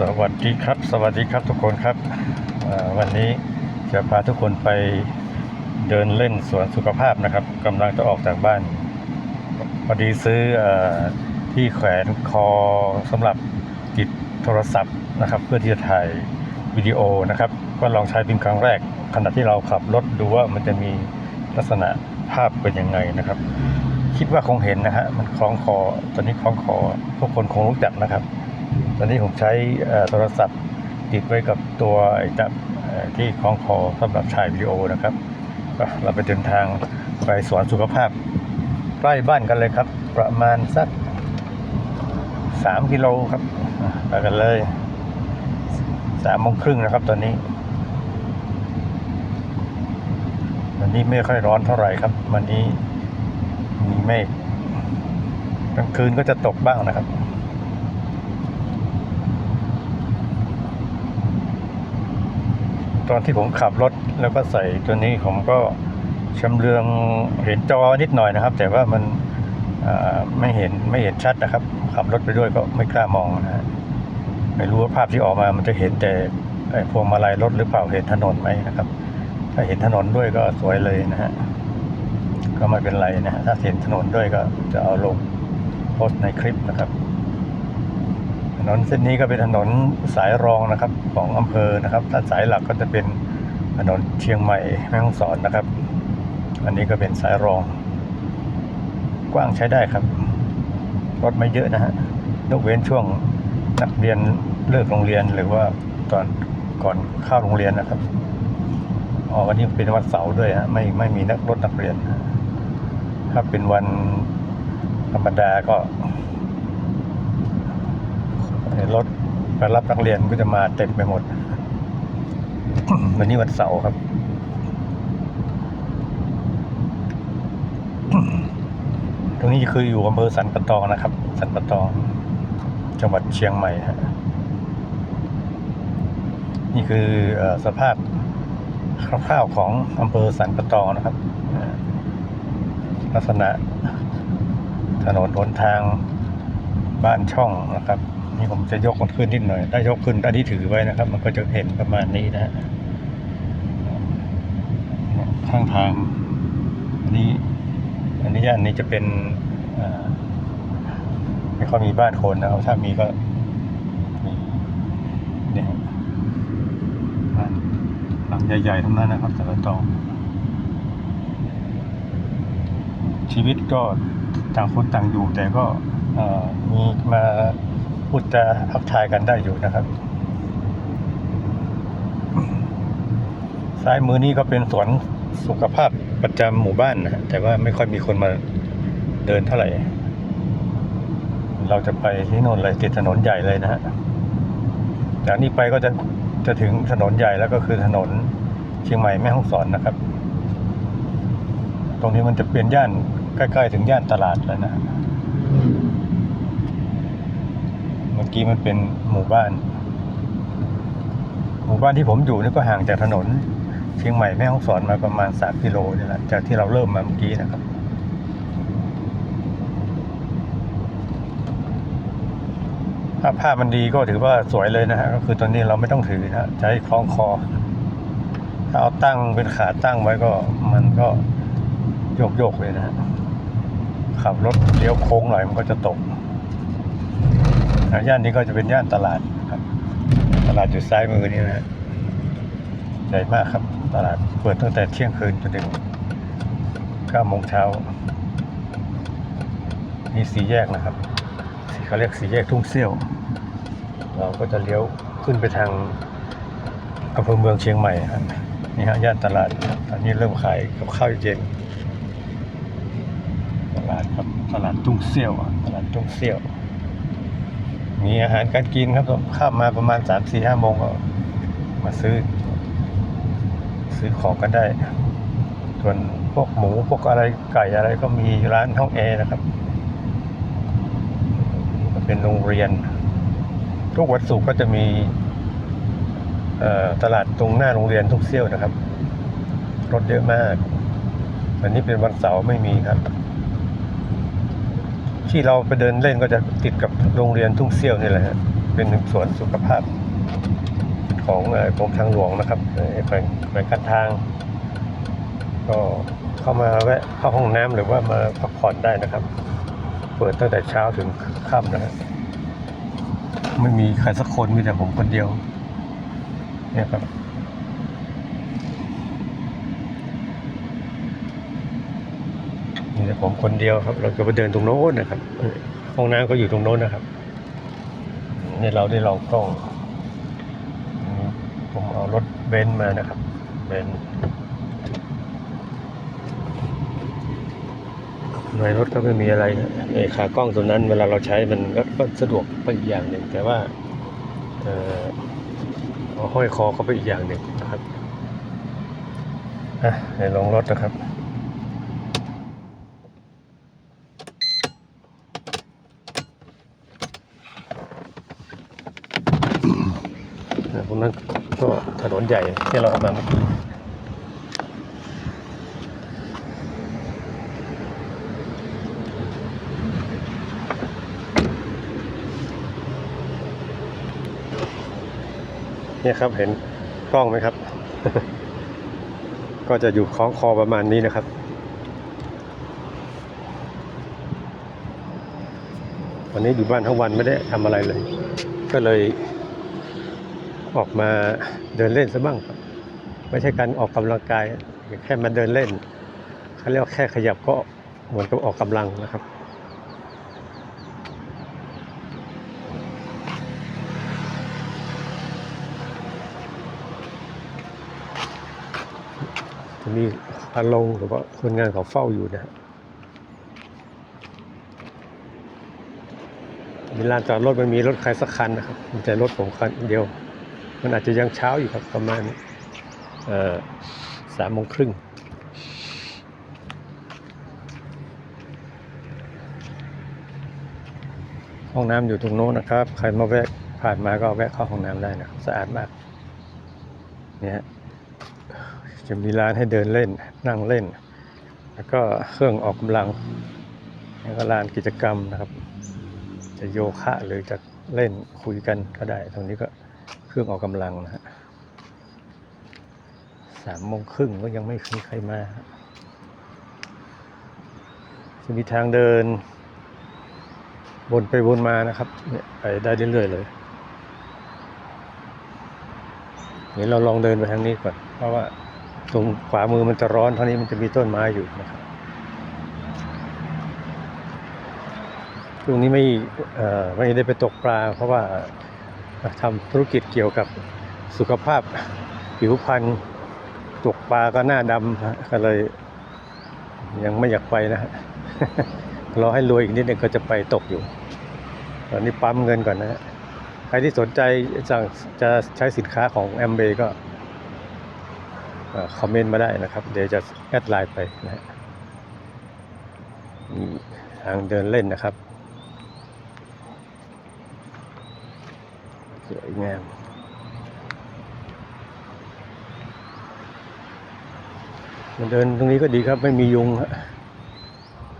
สวัสดีครับ สวัสดีครับทุกคนครับ วันนี้จะพาทุกคนไปเดินเล่นสวนสุขภาพนะครับกำลังจะออกจากบ้าน พอดีซื้อเออที่แขวนคอสำหรับติดโทรศัพท์นะครับ เพื่อที่จะถ่ายวิดีโอนะครับ ก็ลองใช้เป็นครั้งแรก ขณะที่เราขับรถดูว่ามันจะมีลักษณะภาพเป็นยังไงนะครับ คิดว่าคงเห็นนะฮะมันคล้องคอตอนนี้คล้องคอทุกคนคงรู้จักนะครับ ตอนนี้ผมใช้โทรศัพท์ติดไว้กับตัวไอ้จับที่คล้องคอสำหรับถ่ายวิดีโอนะครับ เราไปเดินทางไปสวนสุขภาพ ใกล้บ้านกันเลยครับ ประมาณสักสามกิโลครับไปกันเลยสามโมงครึ่งนะครับตอนนี้วันนี้ไม่ค่อยร้อนเท่าไหร่ครับ วันนี้มีเมฆกลางคืนก็จะตกบ้างนะครับ ตอนที่ผมขับรถแล้วก็ใส่ตัวนี้ผมก็ชำเลืองเห็นจอนิดหน่อยนะครับ แต่ว่ามันไม่เห็นไม่เห็นชัดนะครับ ขับรถไปด้วยก็ไม่กล้ามองนะฮะไม่รู้ว่าภาพที่ออกมามันจะเห็นแต่พวงมาลัยรถหรือเปล่าเห็นถนนไหมนะครับ ถ้าเห็นถนนด้วยก็สวยเลยนะฮะก็ไม่เป็นไรนะฮะถ้าเห็นถนนด้วยก็จะเอาลงโพสต์ในคลิปนะครับ นนเส้นนี้ก็เป็นถนนสายรองนะครับของอำเภอนะครับ ถ้าสายหลักก็จะเป็นถนนเชียงใหม่แม่ฮ่องสอนนะครับ อันนี้ก็เป็นสายรอง กว้างใช้ได้ครับ รถไม่เยอะนะฮะยกเว้นช่วงนักเรียนเลิกโรงเรียนหรือว่าตอนก่อนเข้าโรงเรียนนะครับอ๋อวันนี้เป็นวันเสาร์ด้วยฮะไม่ไม่มีนักรถนักเรียนถ้าเป็นวันธรรมดาก็ รถไปรับนักเรียนก็จะมาเต็มไปหมด วันนี้วันเสาร์ครับ ตรงนี้คืออยู่อำเภอสันปะตองนะครับ สันปะตอง จังหวัดเชียงใหม่ฮะนี่คืออสภาพคร่าวๆของอำเภอสันปะตองนะครับ ลักษณะถนนหนทางบ้านช่องนะครับ นี่ผมจะยกมันขึ้นนิดหน่อย ถ้ายกขึ้นอันนี้ถือไว้นะครับ มันก็จะเห็นประมาณนี้นะ ข้างทาง อันนี้ อันนี้ย่านนี้จะเป็นไม่ค่อยมีบ้านคนนะครับ ถ้ามีก็มีเนี่ยบ้านหลังใหญ่ๆทั้งนั้นนะครับแต่ละตองชีวิตก็ต่างคนต่างอยู่แต่ก็มีมา พูดจาทักทายกันได้อยู่นะครับ ซ้ายมือนี้ก็เป็นสวนสุขภาพประจำหมู่บ้านนะแต่ว่าไม่ค่อยมีคนมาเดินเท่าไหร่ เราจะไปที่โน่นเลยติดถนนใหญ่เลยนะฮะจากนี้ไปก็จะจะถึงถนนใหญ่แล้วก็คือถนนเชียงใหม่แม่ฮ่องสอนนะครับ ตรงนี้มันจะเป็นย่านใกล้ ๆ ถึงย่านตลาดแล้วนะ มื่อกี้มันเป็นหมู่บ้าน หมู่บ้านที่ผมอยู่นี่ก็ห่างจากถนน เชียงใหม่แม่ฮ่องสอนมาประมาณสามกิโลนี่แหละจากที่เราเริ่มมาเมื่อกี้นะครับ ถ้าภาพมันดีก็ถือว่าสวยเลยนะฮะก็คือตอนนี้เราไม่ต้องถือนะใช้คล้องคอ ถ้าเอาตั้งเป็นขาตั้งไว้ก็มันก็โยกโยกๆเลยนะขับรถเลี้ยวโค้งหน่อยมันก็จะตก ย่านนี้ก็จะเป็นย่านตลาดครับ ตลาดอยู่ซ้ายมือนี่นะใหญ่มากครับ ตลาดเปิดตั้งแต่เที่ยงคืนจนถึงเก้าโมงเช้านี่สีแยกนะครับเขาเรียกสีแยกทุ่งเซี่ยว เราก็จะเลี้ยวขึ้นไปทางอำเภอเมืองเชียงใหม่ครับนี่ฮะย่านตลาดตอนนี้เริ่มขายกับข้าวเย็นตลาดครับตลาดทุ่งเซี่ยวอะตลาดทุ่งเซี่ยว มีอาหารการกินครับผมข้ามมาประมาณสามสี่ห้าโมงก็มาซื้อ ซื้อของกันได้ ส่วนพวกหมูพวกอะไรไก่อะไรก็มีร้านห้องแอร์นะครับเป็นโรงเรียน ทุกวันศุกร์ก็จะมีตลาดตรงหน้าโรงเรียนทุกเซี่ยวนะครับ รถเยอะมาก วันนี้เป็นวันเสาร์ไม่มีครับ ที่เราไปเดินเล่นก็จะติดกับโรงเรียนทุ่งเซี่ยวนี่แหละฮะเป็นสวนสุขภาพของกรมทางหลวงนะครับเอ่อแขวงแขวงการทาง ก็เข้ามาแวะเข้าห้องน้ำหรือว่ามาพักผ่อนได้นะครับ เปิดตั้งแต่เช้าถึงค่ำนะฮะไม่มีใครสักคนมีแต่ผมคนเดียวเนี่ยครับ แต่ผมคนเดียวครับ เราจะไปเดินตรงโน้นนะครับ ห้องน้ำก็อยู่ตรงโน้นนะครับนี่เราได้ลองกล้อง ผมเอารถเบนซ์มานะครับ เบนซ์ในรถก็ไม่มีอะไรนะไอ้ขากล้องตัวนั้นเวลาเราใช้มันก็สะดวกไปอีกอย่างหนึ่ง แต่ว่าเออห้อยคอเข้าไปอีกอย่างหนึ่งนะครับอะในลงรถนะครับ นะตรงนั้นก็ถนนใหญ่ที่เราเอามาเมื่อกี้เนี่ยครับเห็นกล้องไหมครับ ก็จะอยู่คล้องคอประมาณนี้นะครับ วันนี้อยู่บ้านทั้งวันไม่ได้ทำอะไรเลย ก็เลย ออกมาเดินเล่นซะบ้างครับ ไม่ใช่การออกกำลังกายแค่มาเดินเล่นเขาเรียกแค่ขยับก็เหมือนกับออกกำลังนะครับจะมีพาลงหรือว่าคนงานเขาเฝ้าอยู่นะฮะมีลานจอดรถมันมีรถใครสักคันนะครับมีแต่รถผมคันเดียว มันอาจจะยังเช้าอยู่ครับประมาณสามโมงครึ่งห้องน้ำอยู่ตรงโน้นนะครับ ใครมาแวะผ่านมาก็แวะเข้าห้องน้ำได้นะสะอาดมากเนี่ยจะมีร้านให้เดินเล่นนั่งเล่น แล้วก็เครื่องออกกำลัง แล้วก็ลานกิจกรรมนะครับ จะโยคะหรือจะเล่นคุยกันก็ได้ ตรงนี้ก็ เครื่องออกกำลังนะฮะสามโมงครึ่งก็ยังไม่มีใครมา จะมีทางเดิน วนไปวนมานะครับเนี่ยไปได้เรื่อยๆเลยเดี๋ยวเราลองเดินไปทางนี้ก่อน เพราะว่าตรงขวามือมันจะร้อนเท่านี้มันจะมีต้นไม้อยู่นะครับช่วงนี้ไม่เอ่อไม่ได้ไปตกปลา เพราะว่า ทำธุรกิจเกี่ยวกับสุขภาพผิวพรรณตกปลาก็หน้าดำก็เลย ยังไม่อยากไปนะฮะรอให้รวยอีกนิดนึงก็จะไปตกอยู่ ตอนนี้ปั๊มเงินก่อนนะฮะใครที่สนใจสั่งจะใช้สินค้าของแอมเบก็คอมเมนต์มาได้นะครับ เดี๋ยวจะแอดไลน์ไปนะฮะทางเดินเล่นนะครับ สวยงามมาเดินตรงนี้ก็ดีครับไม่มียุงฮะ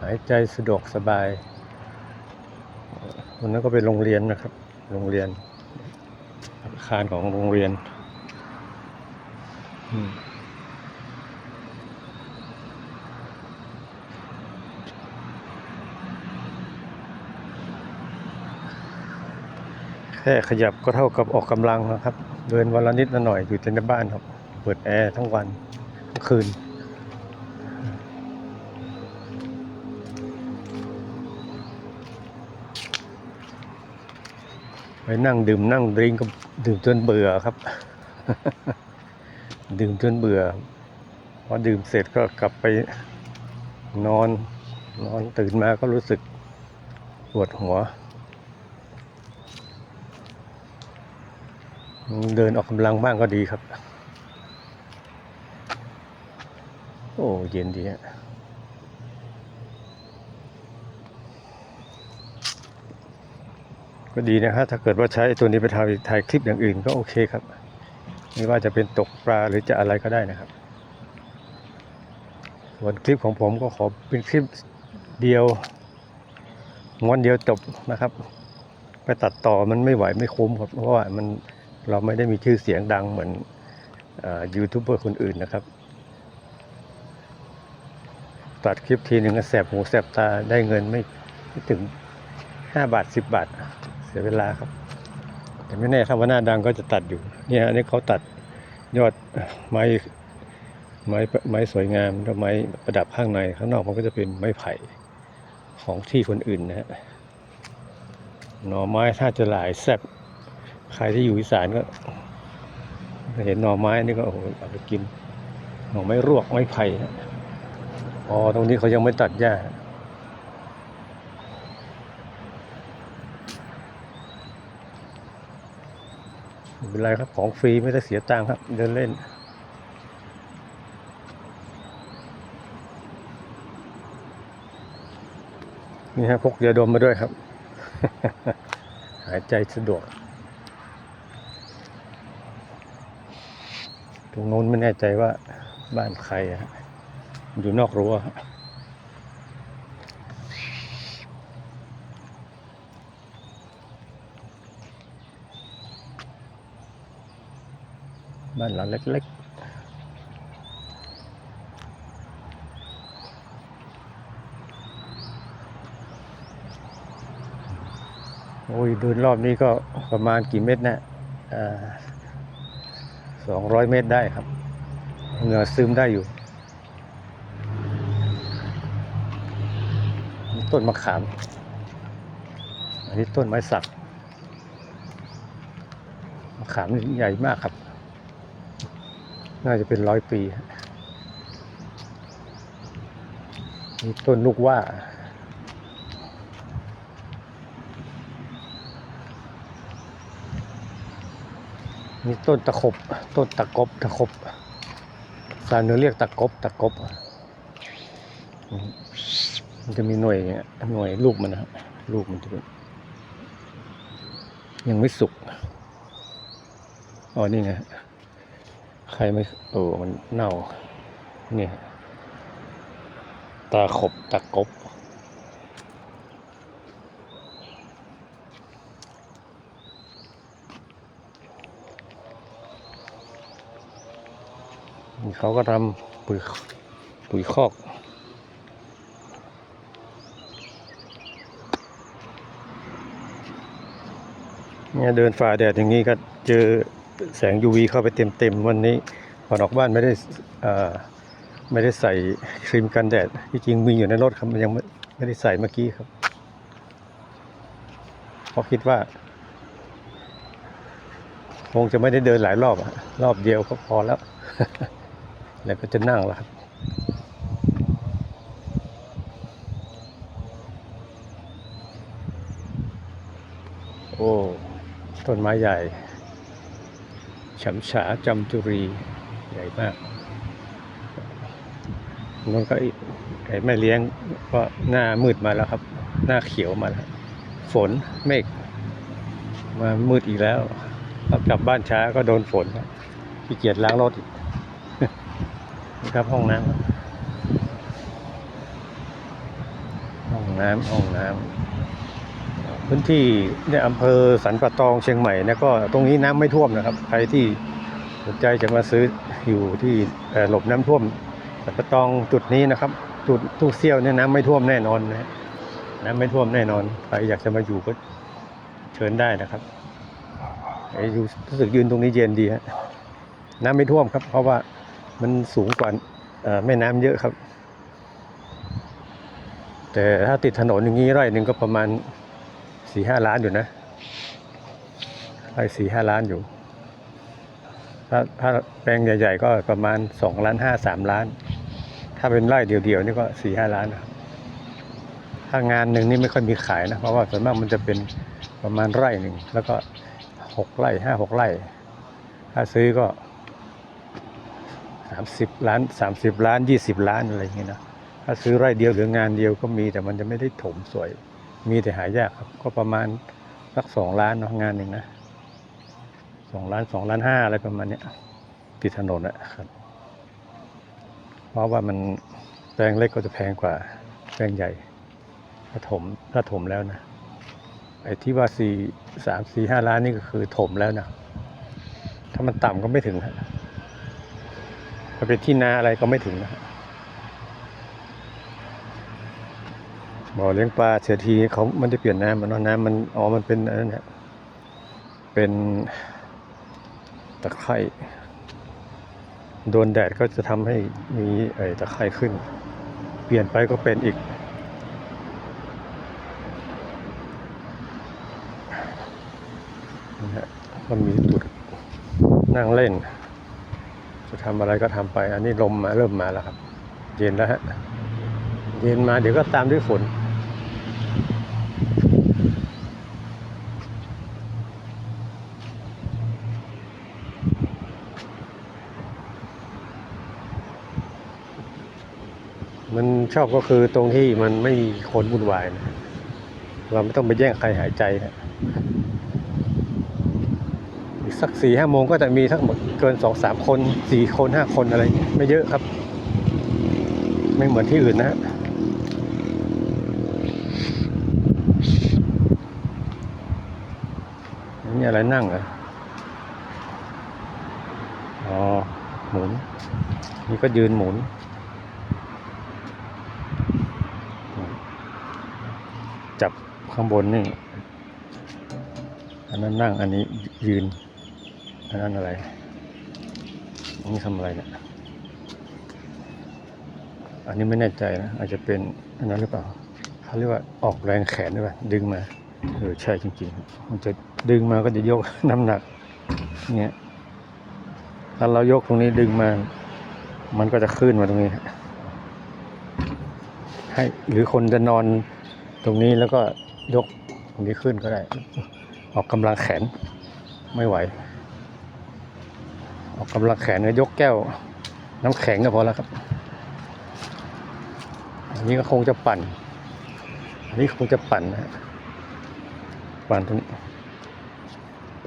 หายใจสะดวกสบายตรงนั้นก็เป็นโรงเรียนนะครับ โรงเรียนอาคารของโรงเรียน อืม แค่ขยับก็เท่ากับออกกำลังนะครับ เดินวันละนิดละหน่อยอยู่ในบ้านครับ เปิดแอร์ทั้งวันทั้งคืน ไปนั่งดื่มนั่งดริงก็ดื่มจนเบื่อครับ ดื่มจนเบื่อพอดื่มเสร็จก็กลับไปนอน นอนตื่นมาก็รู้สึกปวดหัว เดินออกกำลังบ้างก็ดีครับ โอ้เย็นดีฮะก็ดีนะครับถ้าเกิดว่าใช้ตัวนี้ไปถ่ายถ่ายคลิปอย่างอื่นก็โอเคครับ ไม่ว่าจะเป็นตกปลาหรือจะอะไรก็ได้นะครับส่วนคลิปของผมก็ขอเป็นคลิปเดียวม้วนเดียวจบนะครับ ไปตัดต่อมันไม่ไหวไม่คุ้มครับเพราะว่ามัน เราไม่ได้มีชื่อเสียงดังเหมือนยูทูบเบอร์คนอื่นนะครับ ตัดคลิปทีหนึ่งแสบหูแสบตาได้เงินไม่ถึงห้าบาทสิบบาท เสียเวลาครับ แต่ไม่แน่ถ้าว่าหน้าดังก็จะตัดอยู่ เนี่ยอันนี้เขาตัดยอดไม้ไม้ไม้สวยงามแล้วไม้ประดับข้างในข้างนอกมันก็จะเป็นไม้ไผ่ของที่คนอื่นนะฮะหน่อไม้ถ้าจะหลายแซ่บ ใครที่อยู่อีสานก็ เห็นหน่อไม้นี่ก็โอ้โหเอาไปกิน หน่อไม้รวกไม้ไผ่อ๋อตรงนี้เขายังไม่ตัดหญ้าไม่เป็นไรครับของฟรีไม่ได้เสียตังค์ครับ เดินเล่นนี่ฮะพกยาดมมาด้วยครับ หายใจสะดวก ตรงโน้นไม่แน่ใจว่าบ้านใครอะฮะอยู่นอกรั้วฮะบ้านหลังเล็กๆโอ้ยเดินรอบนี้ก็ประมาณกี่เมตรนะ สองร้อยเมตรได้ครับเหงื่อซึมได้อยู่นี่ต้นมะขาม อันนี้ต้นไม้สักมะขามนี่ใหญ่มากครับ น่าจะเป็นร้อยปีนี่ต้นลูกว่า นี่ต้นตะขบ ต้นตะกบ ตะขบสารเนื้อเรียกตะกบ ตะกบ มันจะมีหน่วยเงี้ยหน่วยลูกมันนะครับลูกมันจะเป็นยังไม่สุก อ๋อ นี่ไง ใครไม่โอ้มันเน่า เนี่ย ตาขบ ตะกบ นี่ เขาก็ทำปุ๋ยปุ๋ยคอก เนี่ยเดินฝ่าแดดอย่างนี้ก็เจอแสง UV เข้าไปเต็มๆวันนี้ก่อนออกบ้านไม่ได้ไม่ได้ใส่ครีมกันแดดที่จริงมีอยู่ในรถครับมันยังไม่ไม่ได้ใส่เมื่อกี้ครับเพราะคิดว่า คงจะไม่ได้เดินหลายรอบอะรอบเดียวก็พอแล้ว แล้วก็จะนั่งแล้วครับ โอ้ต้นไม้ใหญ่ฉำฉาจำจุรีใหญ่มากนั่นก็ไอ้แม่เลี้ยงก็หน้ามืดมาแล้วครับ หน้าเขียวมาแล้ว ฝนเมฆมามืดอีกแล้วกลับบ้านช้าก็โดนฝนครับขี้เกียจล้างรถ ครับห้องน้ำห้องน้ำห้องน้ำพื้นที่เนี่ยอำเภอสันป่าตองเชียงใหม่นะก็ตรงนี้น้ำไม่ท่วมนะครับ ใครที่สนใจจะมาซื้ออยู่ที่หลบน้ำท่วมสันป่าตองจุดนี้นะครับ จุดทุกเซี่ยวเนี่ยน้ำไม่ท่วมแน่นอนนะน้ำไม่ท่วมแน่นอนใครอยากจะมาอยู่ก็เชิญได้นะครับไอ้อยู่รู้สึกยืนตรงนี้เย็นดีฮะน้ำไม่ท่วมครับ เพราะว่า มันสูงกว่าแม่น้ำเยอะครับ แต่ถ้าติดถนนอย่างนี้ไร่หนึ่งก็ประมาณสี่ห้าล้านอยู่นะไร่สี่ห้าล้านอยู่ ถ้าถ้าแปลงใหญ่ๆก็ประมาณสองล้านห้าสามล้าน ถ้าเป็นไร่เดียวๆนี่ก็สี่ห้าล้านนะครับถ้างานหนึ่งนี่ไม่ค่อยมีขายนะ เพราะว่าส่วนมากมันจะเป็นประมาณไร่หนึ่งแล้วก็หกไร่ห้าหกไร่ ถ้าซื้อก็ สามสิบล้านสามสิบล้านยี่สิบล้านอะไรอย่างเงี้ยนะถ้าซื้อไร่เดียวหรืองานเดียวก็มีแต่มันจะไม่ได้ถมสวย มีแต่หายากครับ ก็ประมาณสักสองล้านเนาะงานหนึ่งนะสองล้านสองล้านห้าอะไรประมาณเนี้ยติดถนนอะครับ เพราะว่ามันแปลงเล็กก็จะแพงกว่าแปลงใหญ่ถ้าถมถ้าถมแล้วนะไอ้ที่ว่าสี่สามสี่ห้าล้านนี่ก็คือถมแล้วนะถ้ามันต่ำก็ไม่ถึงฮะ ถ้าเป็นที่นาอะไรก็ไม่ถึงนะบ่อเลี้ยงปลาเสียทีเขามันจะเปลี่ยนน้ำมันเนาะน้ำมันอ๋อมันเป็นอะไรเนี่ยเป็นตะไคร่โดนแดดก็จะทำให้มีไอ้ตะไคร่ขึ้น เปลี่ยนไปก็เป็นอีก นะฮะก็มีจุดนั่งเล่น ทำอะไรก็ทำไป อันนี้ลมมาเริ่มมาแล้วครับ เย็นแล้วฮะ เย็นมาเดี๋ยวก็ตามด้วยฝน มันชอบก็คือตรงที่มันไม่มีคนวุ่นวายนะ เราไม่ต้องไปแย่งใครหายใจนะ สักสี่ห้าโมงก็จะมีทั้งหมดเกินสองสามคนสี่คนห้าคนอะไร ไม่เยอะครับ ไม่เหมือนที่อื่นนะฮะนี่อะไรนั่งเหรออ๋อ หมุน นี่ก็ยืนหมุน จับข้างบนนี่ อันนั้นนั่งอันนี้ยืน นนั้นอะไรนนี้ทำอะไรเนี่ย อันนี้ไม่แน่ใจนะ อาจจะเป็นอันนั้นหรือเปล่าเขาเรียกว่าออกแรงแขนหรือเปล่าดึงมา เออใช่จริงๆ มันจะดึงมาก็จะยกน้ำหนัก เนี่ยถ้าเรายกตรงนี้ดึงมา มันก็จะขึ้นมาตรงนี้ ให้หรือคนจะนอนตรงนี้แล้วก็ยกตรงนี้ขึ้นก็ได้ ออกกำลังแขนไม่ไหว ออกกำลังแขนก็ยกแก้ว น้ำแข็งก็พอแล้วครับ อันนี้ก็คงจะปั่น อันนี้คงจะปั่นนะปั่นตรง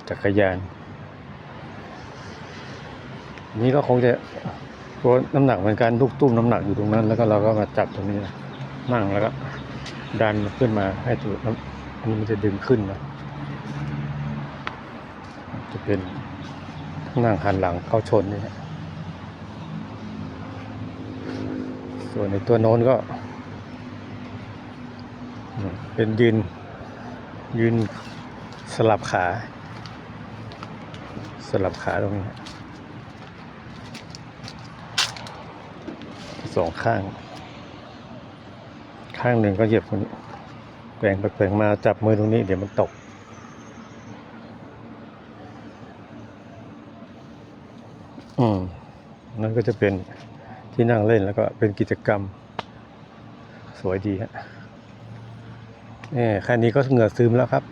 จักรยานอันนี้ก็คงจะตัวน้ำหนักเหมือนกันลูกตุ้มน้ำหนักอยู่ตรงนั้น แล้วก็เราก็มาจับตรงนี้นะนั่งแล้วก็ดันขึ้นมาให้ตัวน้ำอันนี้มันจะดึงขึ้นนะจะเป็น นั่งหันหลังเข้าชนนี่ส่วนในตัวโน้นก็ เป็นยืน ยืนสลับขา สลับขาตรงนี้สองข้าง ข้างหนึ่งก็เหยียบตรงนี้แกว่งไปแกว่งมาจับมือตรงนี้เดี๋ยวมันตก อืมนั่น ก็จะเป็นที่นั่งเล่นแล้วก็เป็นกิจกรรม สวยดีฮะแหมแค่นี้ก็เหงื่อซึมแล้วครับ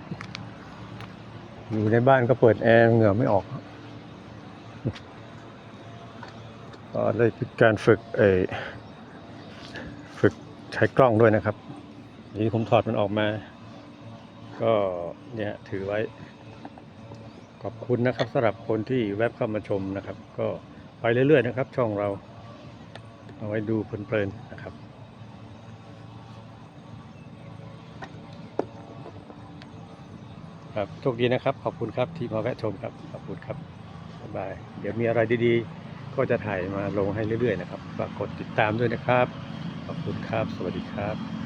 อยู่ในบ้านก็เปิดแอร์เหงื่อไม่ออกก็ได้เป็นการฝึกเออฝึกใช้กล้องด้วยนะครับ นี่ผมถอดมันออกมา ก็เนี่ยถือไว้ ขอบคุณนะครับสำหรับคนที่แวบเข้ามาชมนะครับ ก็ ไปเรื่อยๆนะครับ ช่องเรา เอาไว้ดูเพลินๆนะครับครับโชคดีนะครับ ขอบคุณครับที่มาแวะชมครับ ขอบคุณครับบ๊ายบาย เดี๋ยวมีอะไรดีๆ ก็จะถ่ายมาลงให้เรื่อยๆนะครับ ฝากกดติดตามด้วยนะครับ ขอบคุณครับ สวัสดีครับ